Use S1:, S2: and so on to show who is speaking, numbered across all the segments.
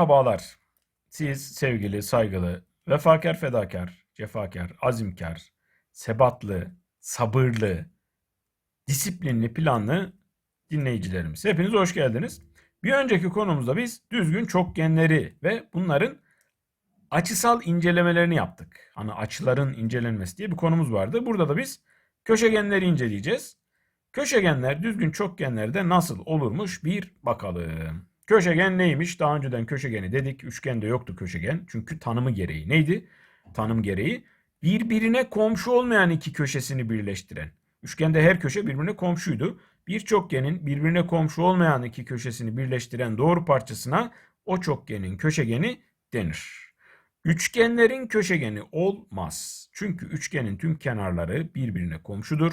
S1: Merhabalar. Siz sevgili, saygılı, vefakar, fedakar, cefakar, azimkar, sebatlı, sabırlı, disiplinli, planlı dinleyicilerimiz. Hepiniz hoş geldiniz. Bir önceki konumuzda biz düzgün çokgenleri ve bunların açısal incelemelerini yaptık. Hani açıların incelenmesi diye bir konumuz vardı. Burada da biz köşegenleri inceleyeceğiz. Köşegenler düzgün çokgenlerde nasıl olurmuş bir bakalım. Köşegen neymiş? Daha önceden köşegeni dedik. Üçgende yoktu köşegen. Çünkü tanımı gereği. Neydi? Tanım gereği birbirine komşu olmayan iki köşesini birleştiren. Üçgende her köşe birbirine komşuydu. Bir çokgenin birbirine komşu olmayan iki köşesini birleştiren doğru parçasına o çokgenin köşegeni denir. Üçgenlerin köşegeni olmaz. Çünkü üçgenin tüm kenarları birbirine komşudur.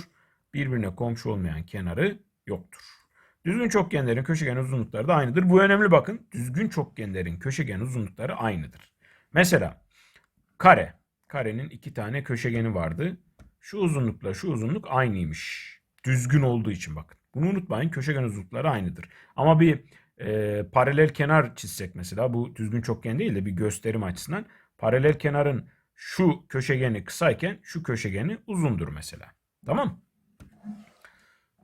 S1: Birbirine komşu olmayan kenarı yoktur. Düzgün çokgenlerin köşegen uzunlukları da aynıdır. Bu önemli bakın. Düzgün çokgenlerin köşegen uzunlukları aynıdır. Mesela kare. Karenin iki tane köşegeni vardı. Şu uzunlukla şu uzunluk aynıymış. Düzgün olduğu için bakın. Bunu unutmayın. Köşegen uzunlukları aynıdır. Ama bir e, paralel kenar çizsek mesela bu düzgün çokgen değil de bir gösterim açısından paralel kenarın şu köşegeni kısayken şu köşegeni uzundur mesela. Tamam?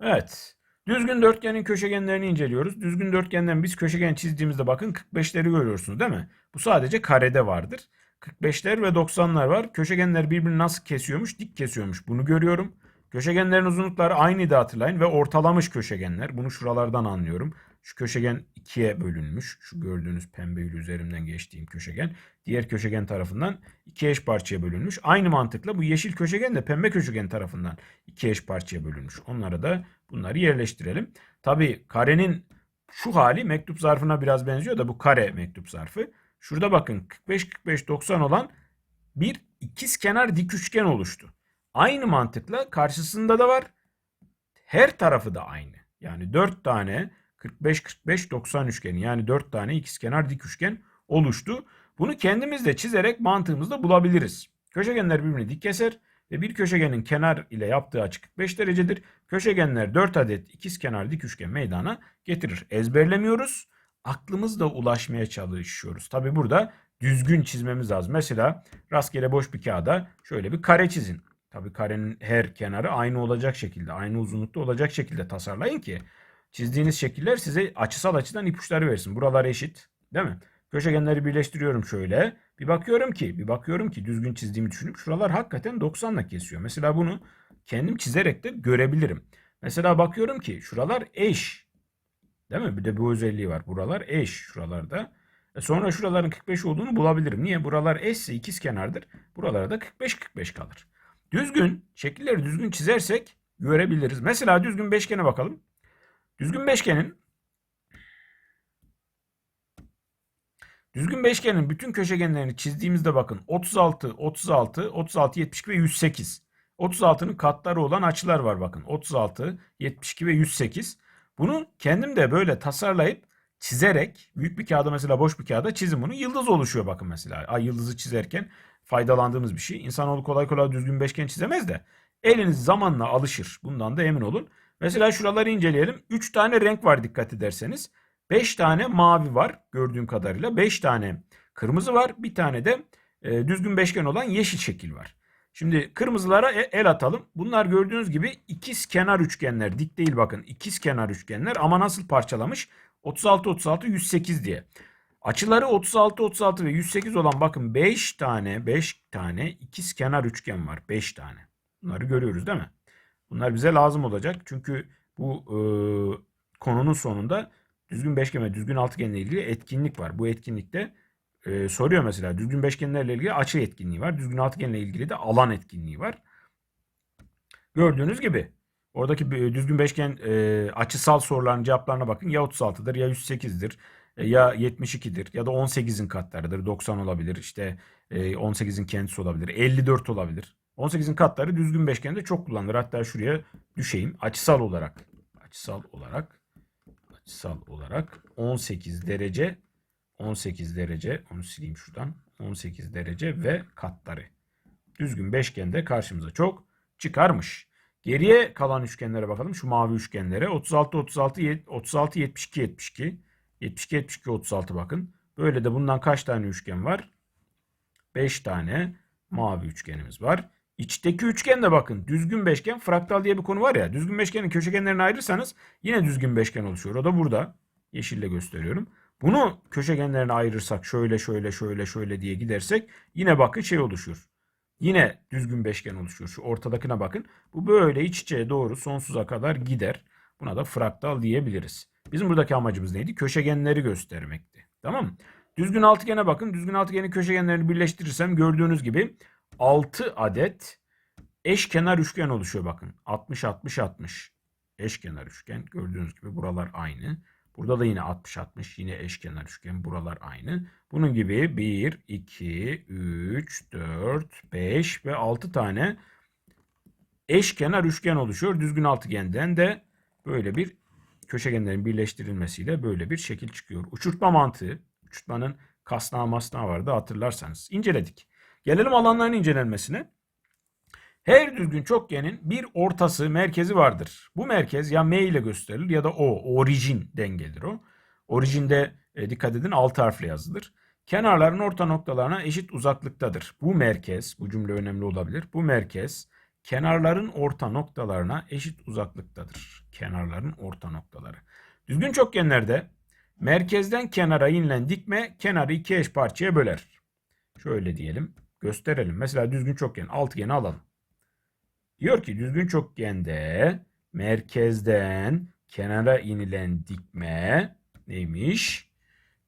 S1: Evet. Düzgün dörtgenin köşegenlerini inceliyoruz. Düzgün dörtgenden biz köşegen çizdiğimizde bakın 45'leri görüyorsunuz değil mi? Bu sadece karede vardır. 45'ler ve 90'lar var. Köşegenler birbirini nasıl kesiyormuş? Dik kesiyormuş. Bunu görüyorum. Köşegenlerin uzunlukları aynıydı hatırlayın ve ortalamış köşegenler. Bunu şuralardan anlıyorum. Şu köşegen ikiye bölünmüş. Şu gördüğünüz pembe yül üzerimden geçtiğim köşegen. Diğer köşegen tarafından iki eş parçaya bölünmüş. Aynı mantıkla bu yeşil köşegen de pembe köşegen tarafından iki eş parçaya bölünmüş. Onlara da bunları yerleştirelim. Tabi karenin şu hali mektup zarfına biraz benziyor da bu kare mektup zarfı. Şurada bakın 45-45-90 olan bir ikizkenar dik üçgen oluştu. Aynı mantıkla karşısında da var. Her tarafı da aynı. Yani 4 tane 45-45-90 üçgeni yani 4 tane ikizkenar dik üçgen oluştu. Bunu kendimiz de çizerek mantığımızda bulabiliriz. Köşegenler birbirini dik keser ve bir köşegenin kenar ile yaptığı açı 45 derecedir. Köşegenler 4 adet ikizkenar dik üçgen meydana getirir. Ezberlemiyoruz. Aklımızla ulaşmaya çalışıyoruz. Tabi burada düzgün çizmemiz lazım. Mesela rastgele boş bir kağıda şöyle bir kare çizin. Tabi karenin her kenarı aynı olacak şekilde, aynı uzunlukta olacak şekilde tasarlayın ki çizdiğiniz şekiller size açısal açıdan ipuçları versin. Buralar eşit, değil mi? Köşegenleri birleştiriyorum şöyle. Bir bakıyorum ki, bir bakıyorum ki düzgün çizdiğimi düşünüp şuralar hakikaten 90'la kesiyor. Mesela bunu kendim çizerek de görebilirim. Mesela bakıyorum ki şuralar eş. Değil mi? Bir de bu özelliği var. Buralar eş şuralarda. E sonra şuraların 45 olduğunu bulabilirim. Niye? Buralar eşse ikiz kenardır. Buralara da 45-45 kalır. Düzgün, şekilleri düzgün çizersek görebiliriz. Mesela düzgün beşgene bakalım. Düzgün beşgenin Düzgün beşgenin bütün köşegenlerini çizdiğimizde bakın 36, 36, 36, 72 ve 108. 36'nın katları olan açılar var bakın. 36, 72 ve 108. Bunu kendim de böyle tasarlayıp çizerek büyük bir kağıda mesela boş bir kağıda çizim bunu. Yıldız oluşuyor bakın mesela. Ay yıldızı çizerken faydalandığımız bir şey. İnsanoğlu kolay kolay düzgün beşgen çizemez de eliniz zamanla alışır. Bundan da emin olun. Mesela şuraları inceleyelim. 3 tane renk var dikkat ederseniz. 5 tane mavi var gördüğüm kadarıyla. 5 tane kırmızı var. Bir tane de e, düzgün beşgen olan yeşil şekil var. Şimdi kırmızılara e- el atalım. Bunlar gördüğünüz gibi ikiz kenar üçgenler. Dik değil bakın. ikiz kenar üçgenler ama nasıl parçalamış? 36 36 108 diye. Açıları 36 36 ve 108 olan bakın 5 tane 5 tane ikiz kenar üçgen var. 5 tane. Bunları görüyoruz değil mi? Bunlar bize lazım olacak. Çünkü bu e, konunun sonunda düzgün beşgen ve düzgün altıgenle ilgili etkinlik var. Bu etkinlikte e, soruyor mesela düzgün beşgenlerle ilgili açı etkinliği var. Düzgün altıgenle ilgili de alan etkinliği var. Gördüğünüz gibi oradaki düzgün beşgen e, açısal soruların cevaplarına bakın. Ya 36'dır ya 108'dir e, ya 72'dir ya da 18'in katlarıdır. 90 olabilir işte e, 18'in kendisi olabilir. 54 olabilir. 18'in katları düzgün beşgende çok kullanılır. Hatta şuraya düşeyim. Açısal olarak açısal olarak açısal olarak 18 derece 18 derece onu sileyim şuradan 18 derece ve katları. Düzgün beşgende karşımıza çok çıkarmış. Geriye kalan üçgenlere bakalım. Şu mavi üçgenlere 36 36 36 72 72 72 72 36 bakın. Böyle de bundan kaç tane üçgen var? 5 tane mavi üçgenimiz var. İçteki üçgen de bakın düzgün beşgen fraktal diye bir konu var ya. Düzgün beşgenin köşegenlerini ayırırsanız yine düzgün beşgen oluşuyor. O da burada. Yeşille gösteriyorum. Bunu köşegenlerine ayırırsak şöyle şöyle şöyle şöyle diye gidersek yine bakın şey oluşur. Yine düzgün beşgen oluşuyor. Şu ortadakine bakın. Bu böyle iç içe doğru sonsuza kadar gider. Buna da fraktal diyebiliriz. Bizim buradaki amacımız neydi? Köşegenleri göstermekti. Tamam mı? Düzgün altıgene bakın. Düzgün altıgenin köşegenlerini birleştirirsem gördüğünüz gibi 6 adet eşkenar üçgen oluşuyor bakın. 60 60 60. Eşkenar üçgen. Gördüğünüz gibi buralar aynı. Burada da yine 60 60 yine eşkenar üçgen. Buralar aynı. Bunun gibi 1 2 3 4 5 ve 6 tane eşkenar üçgen oluşuyor. Düzgün altıgenden de böyle bir köşegenlerin birleştirilmesiyle böyle bir şekil çıkıyor. Uçurtma mantığı. Uçurtmanın kasnağı masnağı vardı hatırlarsanız. İnceledik. Gelelim alanların incelenmesine. Her düzgün çokgenin bir ortası, merkezi vardır. Bu merkez ya M ile gösterilir ya da O, orijinden gelir o. Orijinde e, dikkat edin alt harfle yazılır. Kenarların orta noktalarına eşit uzaklıktadır. Bu merkez, bu cümle önemli olabilir. Bu merkez kenarların orta noktalarına eşit uzaklıktadır. Kenarların orta noktaları. Düzgün çokgenlerde merkezden kenara inilen dikme kenarı iki eş parçaya böler. Şöyle diyelim, gösterelim. Mesela düzgün çokgen, altıgeni alalım. Diyor ki düzgün çokgende merkezden kenara inilen dikme neymiş?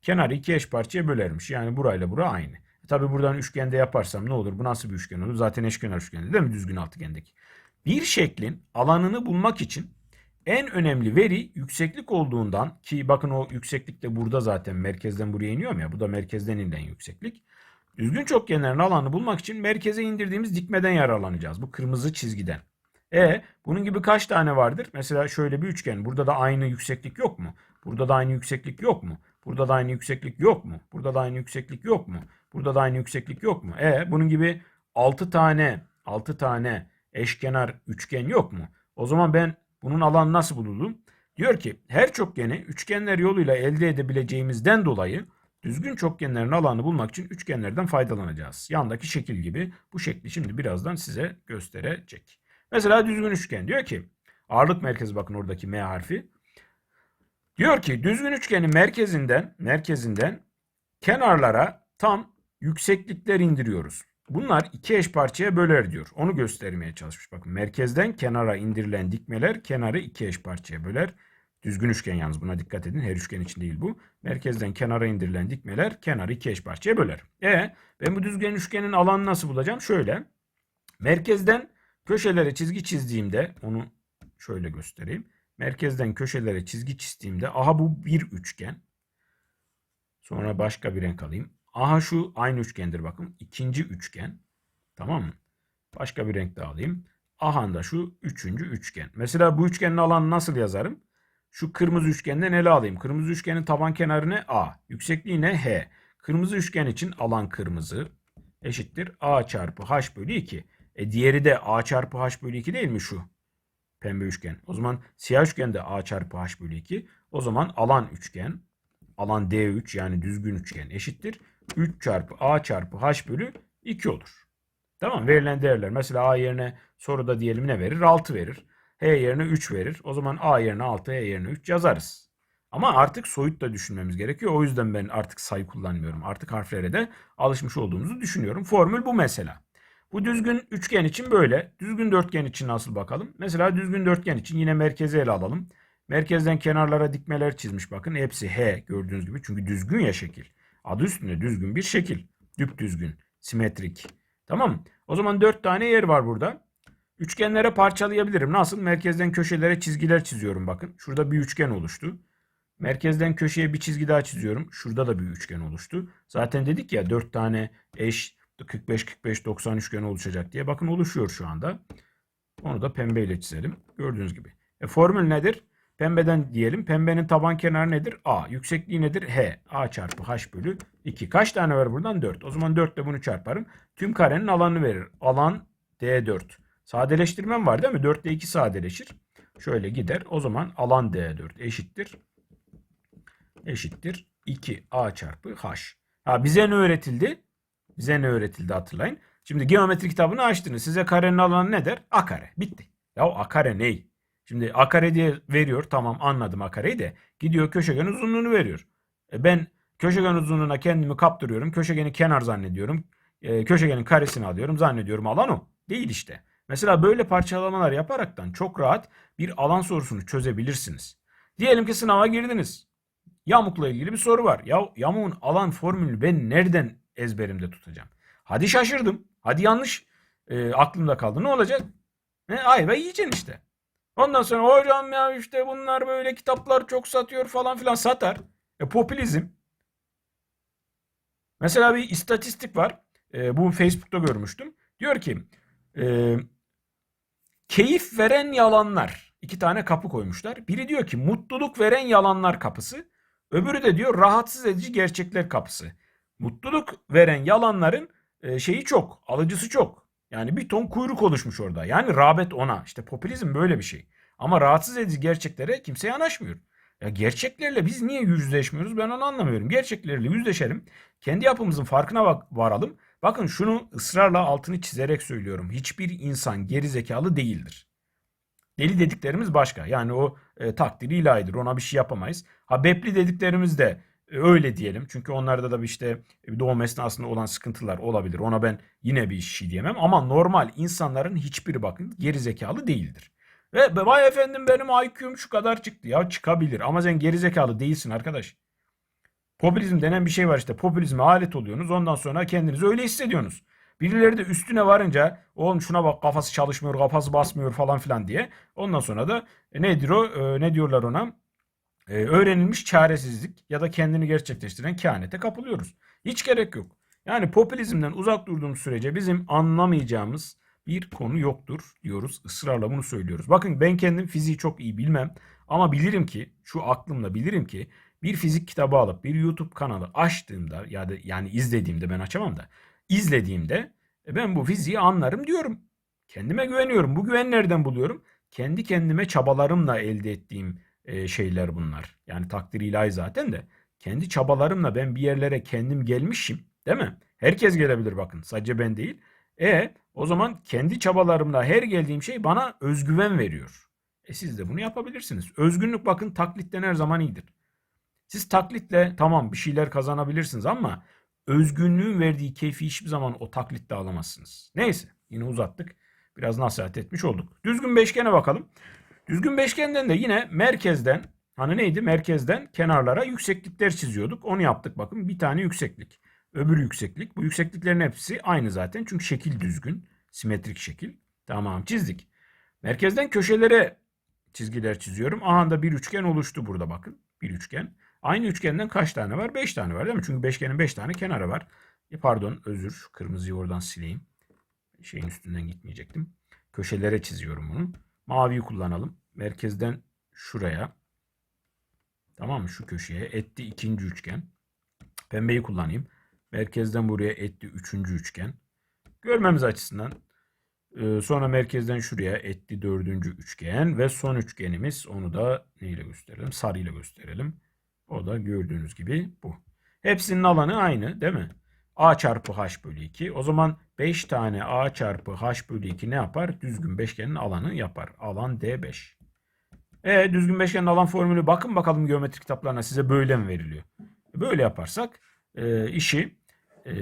S1: Kenarı iki eş parçaya bölermiş. Yani burayla bura aynı. E tabi buradan üçgende yaparsam ne olur? Bu nasıl bir üçgen olur? Zaten eşkenar üçgende değil mi? Düzgün altıgendeki. Bir şeklin alanını bulmak için en önemli veri yükseklik olduğundan ki bakın o yükseklik de burada zaten merkezden buraya iniyor ya. Bu da merkezden inilen yükseklik. Düzgün çokgenlerin alanını bulmak için merkeze indirdiğimiz dikmeden yararlanacağız. Bu kırmızı çizgiden. E bunun gibi kaç tane vardır? Mesela şöyle bir üçgen. Burada da aynı yükseklik yok mu? Burada da aynı yükseklik yok mu? Burada da aynı yükseklik yok mu? Burada da aynı yükseklik yok mu? Burada da aynı yükseklik yok mu? E bunun gibi 6 tane 6 tane eşkenar üçgen yok mu? O zaman ben bunun alanı nasıl bulurum? Diyor ki her çokgeni üçgenler yoluyla elde edebileceğimizden dolayı düzgün çokgenlerin alanını bulmak için üçgenlerden faydalanacağız. Yandaki şekil gibi bu şekli şimdi birazdan size gösterecek. Mesela düzgün üçgen diyor ki ağırlık merkezi bakın oradaki M harfi. Diyor ki düzgün üçgenin merkezinden merkezinden kenarlara tam yükseklikler indiriyoruz. Bunlar iki eş parçaya böler diyor. Onu göstermeye çalışmış. Bakın merkezden kenara indirilen dikmeler kenarı iki eş parçaya böler. Düzgün üçgen yalnız buna dikkat edin. Her üçgen için değil bu. Merkezden kenara indirilen dikmeler kenarı iki eş parçaya böler. E ben bu düzgün üçgenin alanını nasıl bulacağım? Şöyle. Merkezden köşelere çizgi çizdiğimde onu şöyle göstereyim. Merkezden köşelere çizgi çizdiğimde aha bu bir üçgen. Sonra başka bir renk alayım. Aha şu aynı üçgendir bakın. İkinci üçgen. Tamam mı? Başka bir renk daha alayım. Aha da şu üçüncü üçgen. Mesela bu üçgenin alanını nasıl yazarım? Şu kırmızı üçgenden ele alayım. Kırmızı üçgenin taban kenarı ne? A. Yüksekliği ne? H. Kırmızı üçgen için alan kırmızı eşittir. A çarpı H bölü 2. E diğeri de A çarpı H bölü 2 değil mi şu? Pembe üçgen. O zaman siyah üçgen de A çarpı H bölü 2. O zaman alan üçgen. Alan D3 yani düzgün üçgen eşittir. 3 çarpı A çarpı H bölü 2 olur. Tamam verilen değerler. Mesela A yerine soruda diyelim ne verir? 6 verir. H yerine 3 verir. O zaman A yerine 6, H yerine 3 yazarız. Ama artık soyut da düşünmemiz gerekiyor. O yüzden ben artık sayı kullanmıyorum. Artık harflere de alışmış olduğumuzu düşünüyorum. Formül bu mesela. Bu düzgün üçgen için böyle. Düzgün dörtgen için nasıl bakalım? Mesela düzgün dörtgen için yine merkeze ele alalım. Merkezden kenarlara dikmeler çizmiş bakın. Hepsi H gördüğünüz gibi. Çünkü düzgün ya şekil. Adı üstünde düzgün bir şekil. Düp düzgün. Simetrik. Tamam? O zaman dört tane yer var burada. Üçgenlere parçalayabilirim. Nasıl? Merkezden köşelere çizgiler çiziyorum bakın. Şurada bir üçgen oluştu. Merkezden köşeye bir çizgi daha çiziyorum. Şurada da bir üçgen oluştu. Zaten dedik ya 4 tane eş 45 45 90 üçgen oluşacak diye. Bakın oluşuyor şu anda. Onu da pembeyle çizelim. Gördüğünüz gibi. E, formül nedir? Pembeden diyelim. Pembenin taban kenarı nedir? A. Yüksekliği nedir? H. A çarpı H bölü 2. Kaç tane var buradan? 4. O zaman 4 ile bunu çarparım. Tüm karenin alanını verir. Alan D4. Sadeleştirmem var değil mi? 4 ile 2 sadeleşir. Şöyle gider. O zaman alan D4 eşittir. eşittir 2a çarpı h. Ha bize ne öğretildi? Bize ne öğretildi hatırlayın. Şimdi geometri kitabını açtınız. Size karenin alanı ne der? A kare. Bitti. Ya a kare ney? Şimdi a kare diye veriyor. Tamam anladım a kareyi de. Gidiyor köşegen uzunluğunu veriyor. E ben köşegen uzunluğuna kendimi kaptırıyorum. Köşegeni kenar zannediyorum. E, köşegenin karesini alıyorum. Zannediyorum alan o. Değil işte. Mesela böyle parçalamalar yaparaktan çok rahat bir alan sorusunu çözebilirsiniz. Diyelim ki sınava girdiniz. Yamukla ilgili bir soru var. Ya yamuğun alan formülünü ben nereden ezberimde tutacağım? Hadi şaşırdım. Hadi yanlış e, aklımda kaldı. Ne olacak? Ne, ayva yiyeceksin işte. Ondan sonra hocam ya işte bunlar böyle kitaplar çok satıyor falan filan satar. E, popülizm. Mesela bir istatistik var. E, bu Facebook'ta görmüştüm. Diyor ki e, keyif veren yalanlar. İki tane kapı koymuşlar. Biri diyor ki mutluluk veren yalanlar kapısı. Öbürü de diyor rahatsız edici gerçekler kapısı. Mutluluk veren yalanların e, şeyi çok, alıcısı çok. Yani bir ton kuyruk oluşmuş orada. Yani rağbet ona. İşte popülizm böyle bir şey. Ama rahatsız edici gerçeklere kimse yanaşmıyor. Ya gerçeklerle biz niye yüzleşmiyoruz ben onu anlamıyorum. Gerçeklerle yüzleşelim. Kendi yapımızın farkına varalım. Bakın şunu ısrarla altını çizerek söylüyorum. Hiçbir insan geri zekalı değildir. Deli dediklerimiz başka. Yani o e, takdiri ilahidir. Ona bir şey yapamayız. Ha bepli dediklerimiz de e, öyle diyelim. Çünkü onlarda da işte e, doğum esnasında olan sıkıntılar olabilir. Ona ben yine bir şey diyemem. Ama normal insanların hiçbiri bakın geri zekalı değildir. Ve vay efendim benim IQ'm şu kadar çıktı. Ya çıkabilir ama sen geri zekalı değilsin arkadaş. Popülizm denen bir şey var işte. Popülizme alet oluyorsunuz. Ondan sonra kendinizi öyle hissediyorsunuz. Birileri de üstüne varınca oğlum şuna bak kafası çalışmıyor, kafası basmıyor falan filan diye. Ondan sonra da e, nedir o? E, ne diyorlar ona? E, öğrenilmiş çaresizlik ya da kendini gerçekleştiren kehanete kapılıyoruz. Hiç gerek yok. Yani popülizmden uzak durduğumuz sürece bizim anlamayacağımız bir konu yoktur diyoruz. Israrla bunu söylüyoruz. Bakın ben kendim fiziği çok iyi bilmem ama bilirim ki şu aklımla bilirim ki bir fizik kitabı alıp bir YouTube kanalı açtığımda ya da yani izlediğimde ben açamam da izlediğimde e, ben bu fiziği anlarım diyorum. Kendime güveniyorum. Bu güven nereden buluyorum? Kendi kendime çabalarımla elde ettiğim e, şeyler bunlar. Yani takdir ilahi zaten de. Kendi çabalarımla ben bir yerlere kendim gelmişim. Değil mi? Herkes gelebilir bakın. Sadece ben değil. E o zaman kendi çabalarımla her geldiğim şey bana özgüven veriyor. E siz de bunu yapabilirsiniz. Özgünlük bakın taklitten her zaman iyidir. Siz taklitle tamam bir şeyler kazanabilirsiniz ama özgünlüğün verdiği keyfi hiçbir zaman o taklitle alamazsınız. Neyse yine uzattık. Biraz nasihat etmiş olduk. Düzgün beşgene bakalım. Düzgün beşgenden de yine merkezden hani neydi? Merkezden kenarlara yükseklikler çiziyorduk. Onu yaptık bakın. Bir tane yükseklik. Öbür yükseklik. Bu yüksekliklerin hepsi aynı zaten. Çünkü şekil düzgün. Simetrik şekil. Tamam çizdik. Merkezden köşelere çizgiler çiziyorum. Aha da bir üçgen oluştu burada bakın. Bir üçgen. Aynı üçgenden kaç tane var? 5 tane var değil mi? Çünkü beşgenin 5 tane kenarı var. E pardon özür. Kırmızıyı oradan sileyim. Şeyin üstünden gitmeyecektim. Köşelere çiziyorum bunu. Maviyi kullanalım. Merkezden şuraya. Tamam mı? Şu köşeye. Etti ikinci üçgen. Pembeyi kullanayım. Merkezden buraya etti üçüncü üçgen. Görmemiz açısından. Ee, sonra merkezden şuraya etti dördüncü üçgen. Ve son üçgenimiz onu da neyle gösterelim? Sarıyla gösterelim. O da gördüğünüz gibi bu. Hepsinin alanı aynı değil mi? A çarpı H bölü 2. O zaman 5 tane A çarpı H bölü 2 ne yapar? Düzgün beşgenin alanı yapar. Alan D5. E düzgün beşgenin alan formülü bakın bakalım geometri kitaplarına size böyle mi veriliyor? Böyle yaparsak e, işi e,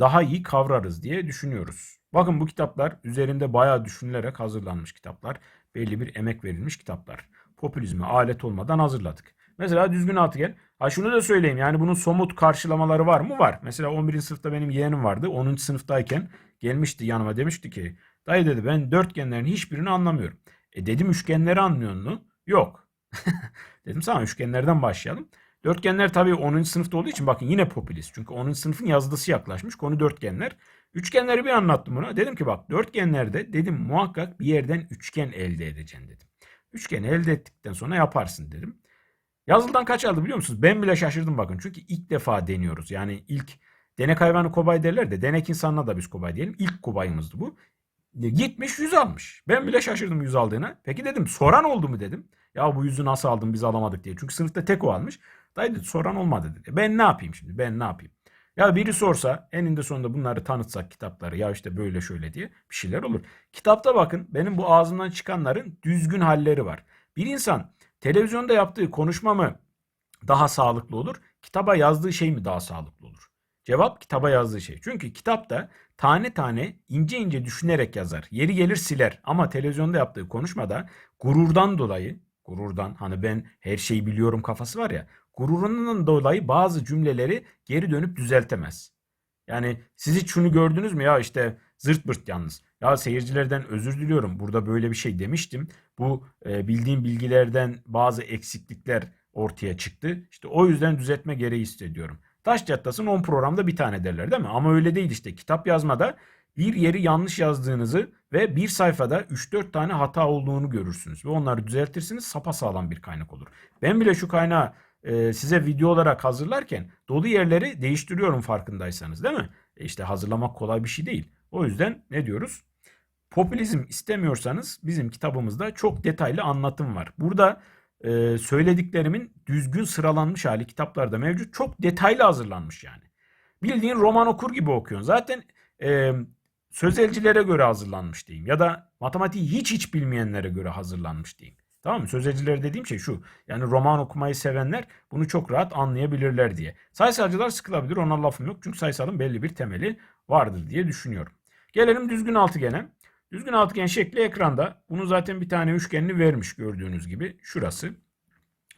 S1: daha iyi kavrarız diye düşünüyoruz. Bakın bu kitaplar üzerinde bayağı düşünülerek hazırlanmış kitaplar. Belli bir emek verilmiş kitaplar. Popülizme alet olmadan hazırladık. Mesela düzgün altıgen. Ha şunu da söyleyeyim yani bunun somut karşılamaları var mı? Var. Mesela 11. sınıfta benim yeğenim vardı. 10. sınıftayken gelmişti yanıma demişti ki dayı dedi ben dörtgenlerin hiçbirini anlamıyorum. E dedim üçgenleri anlıyor mu? Yok. dedim sana üçgenlerden başlayalım. Dörtgenler tabii 10. sınıfta olduğu için bakın yine popülist. Çünkü 10. sınıfın yazılısı yaklaşmış. Konu dörtgenler. Üçgenleri bir anlattım buna. Dedim ki bak dörtgenlerde dedim muhakkak bir yerden üçgen elde edeceksin dedim. Üçgen elde ettikten sonra yaparsın dedim. Yazılıdan kaç aldı biliyor musunuz? Ben bile şaşırdım bakın. Çünkü ilk defa deniyoruz. Yani ilk denek hayvanı kobay derler de denek insanına da biz kobay diyelim. İlk kobayımızdı bu. Gitmiş 100 almış. Ben bile şaşırdım 100 aldığına. Peki dedim soran oldu mu dedim. Ya bu yüzü nasıl aldın biz alamadık diye. Çünkü sınıfta tek o almış. Dayı dedi, soran olmadı dedi. Ben ne yapayım şimdi? Ben ne yapayım? Ya biri sorsa eninde sonunda bunları tanıtsak kitapları ya işte böyle şöyle diye bir şeyler olur. Kitapta bakın benim bu ağzımdan çıkanların düzgün halleri var. Bir insan televizyonda yaptığı konuşma mı daha sağlıklı olur? Kitaba yazdığı şey mi daha sağlıklı olur? Cevap kitaba yazdığı şey. Çünkü kitapta tane tane ince ince düşünerek yazar. Yeri gelir siler. Ama televizyonda yaptığı konuşmada gururdan dolayı, gururdan hani ben her şeyi biliyorum kafası var ya, gururundan dolayı bazı cümleleri geri dönüp düzeltemez. Yani siz hiç şunu gördünüz mü ya işte zırt pırt yalnız. Ya seyircilerden özür diliyorum. Burada böyle bir şey demiştim. Bu e, bildiğim bilgilerden bazı eksiklikler ortaya çıktı. İşte o yüzden düzeltme gereği hissediyorum. Taş çatlasın 10 programda bir tane derler değil mi? Ama öyle değil işte. Kitap yazmada bir yeri yanlış yazdığınızı ve bir sayfada 3-4 tane hata olduğunu görürsünüz. Ve onları düzeltirsiniz sapasağlam bir kaynak olur. Ben bile şu kaynağı e, size video olarak hazırlarken dolu yerleri değiştiriyorum farkındaysanız değil mi? E işte hazırlamak kolay bir şey değil. O yüzden ne diyoruz? Popülizm istemiyorsanız bizim kitabımızda çok detaylı anlatım var. Burada e, söylediklerimin düzgün sıralanmış hali kitaplarda mevcut. Çok detaylı hazırlanmış yani. Bildiğin roman okur gibi okuyorsun. Zaten e, sözelcilere göre hazırlanmış diyeyim. Ya da matematiği hiç hiç bilmeyenlere göre hazırlanmış diyeyim. Tamam mı? Sözelciler dediğim şey şu. Yani roman okumayı sevenler bunu çok rahat anlayabilirler diye. Sayısalcılar sıkılabilir ona lafım yok. Çünkü sayısalın belli bir temeli vardır diye düşünüyorum. Gelelim düzgün altıgene. Düzgün altıgen şekli ekranda. Bunu zaten bir tane üçgenini vermiş gördüğünüz gibi. Şurası.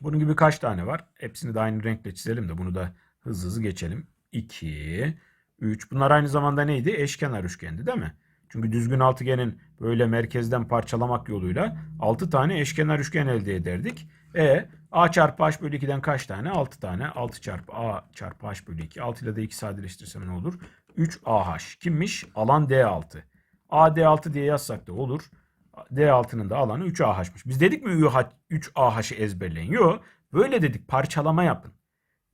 S1: Bunun gibi kaç tane var? Hepsini de aynı renkle çizelim de bunu da hızlı hızlı geçelim. 2, 3. Bunlar aynı zamanda neydi? Eşkenar üçgendi değil mi? Çünkü düzgün altıgenin böyle merkezden parçalamak yoluyla 6 tane eşkenar üçgen elde ederdik. E a çarpı h bölü 2'den kaç tane? 6 tane. 6 çarpı a çarpı h bölü 2. 6 ile de 2 sadeleştirsem ne olur? 3ah. Kimmiş? Alan D6. AD6 diye yazsak da olur. D6'nın da alanı 3AH'mış. Biz dedik mi 3AH'ı ezberleyin? Yok. Böyle dedik parçalama yapın.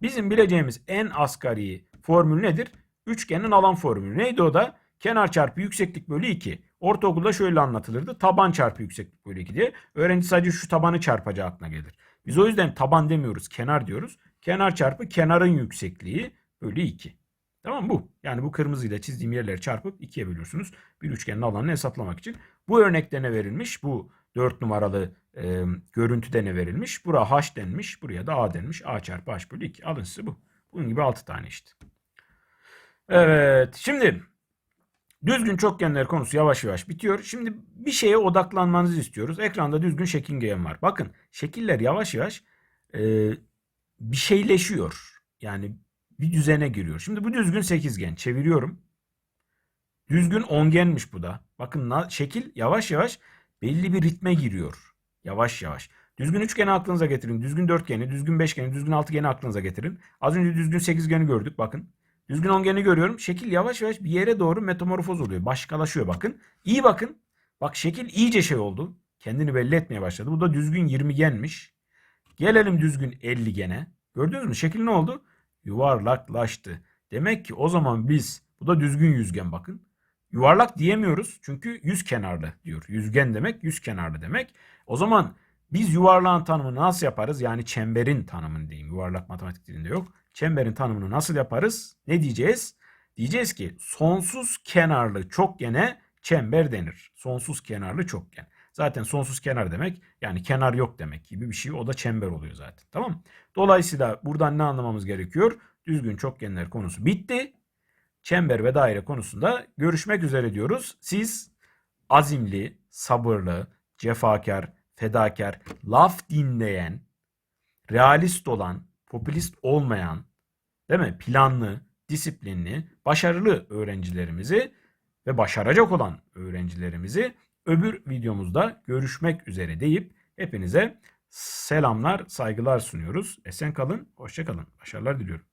S1: Bizim bileceğimiz en asgari formül nedir? Üçgenin alan formülü. Neydi o da? Kenar çarpı yükseklik bölü 2. Ortaokulda şöyle anlatılırdı. Taban çarpı yükseklik bölü 2 diye. Öğrenci sadece şu tabanı çarpacağı aklına gelir. Biz o yüzden taban demiyoruz. Kenar diyoruz. Kenar çarpı kenarın yüksekliği bölü 2. Tamam bu. Yani bu kırmızıyla çizdiğim yerleri çarpıp ikiye bölüyorsunuz. Bir üçgenin alanını hesaplamak için. Bu örnekte ne verilmiş? Bu 4 numaralı e, görüntüde ne verilmiş? Buraya h denmiş. Buraya da a denmiş. a çarpı h bölü 2. Alın size bu. Bunun gibi 6 tane işte. Evet. Şimdi düzgün çokgenler konusu yavaş yavaş bitiyor. Şimdi bir şeye odaklanmanızı istiyoruz. Ekranda düzgün şekilgen var. Bakın şekiller yavaş yavaş e, bir şeyleşiyor. Yani bir düzene giriyor. Şimdi bu düzgün sekizgen. Çeviriyorum. Düzgün ongenmiş bu da. Bakın şekil yavaş yavaş belli bir ritme giriyor. Yavaş yavaş. Düzgün üçgeni aklınıza getirin. Düzgün dörtgeni, düzgün beşgeni, düzgün altıgeni aklınıza getirin. Az önce düzgün sekizgeni gördük bakın. Düzgün ongeni görüyorum. Şekil yavaş yavaş bir yere doğru metamorfoz oluyor. Başkalaşıyor bakın. İyi bakın. Bak şekil iyice şey oldu. Kendini belli etmeye başladı. Bu da düzgün 20genmiş. Gelelim düzgün 50 gene. Gördünüz mü? Şekil ne oldu? Yuvarlaklaştı. Demek ki o zaman biz bu da düzgün yüzgen bakın. Yuvarlak diyemiyoruz çünkü yüz kenarlı diyor. Yüzgen demek yüz kenarlı demek. O zaman biz yuvarlağın tanımını nasıl yaparız? Yani çemberin tanımını diyeyim. Yuvarlak matematik dilinde yok. Çemberin tanımını nasıl yaparız? Ne diyeceğiz? Diyeceğiz ki sonsuz kenarlı çokgene çember denir. Sonsuz kenarlı çokgen. Zaten sonsuz kenar demek yani kenar yok demek gibi bir şey. O da çember oluyor zaten. Tamam Dolayısıyla buradan ne anlamamız gerekiyor? Düzgün çokgenler konusu bitti. Çember ve daire konusunda görüşmek üzere diyoruz. Siz azimli, sabırlı, cefakar, fedakar, laf dinleyen, realist olan, popülist olmayan, değil mi? Planlı, disiplinli, başarılı öğrencilerimizi ve başaracak olan öğrencilerimizi öbür videomuzda görüşmek üzere deyip hepinize selamlar, saygılar sunuyoruz. Esen kalın, hoşça kalın. Başarılar diliyorum.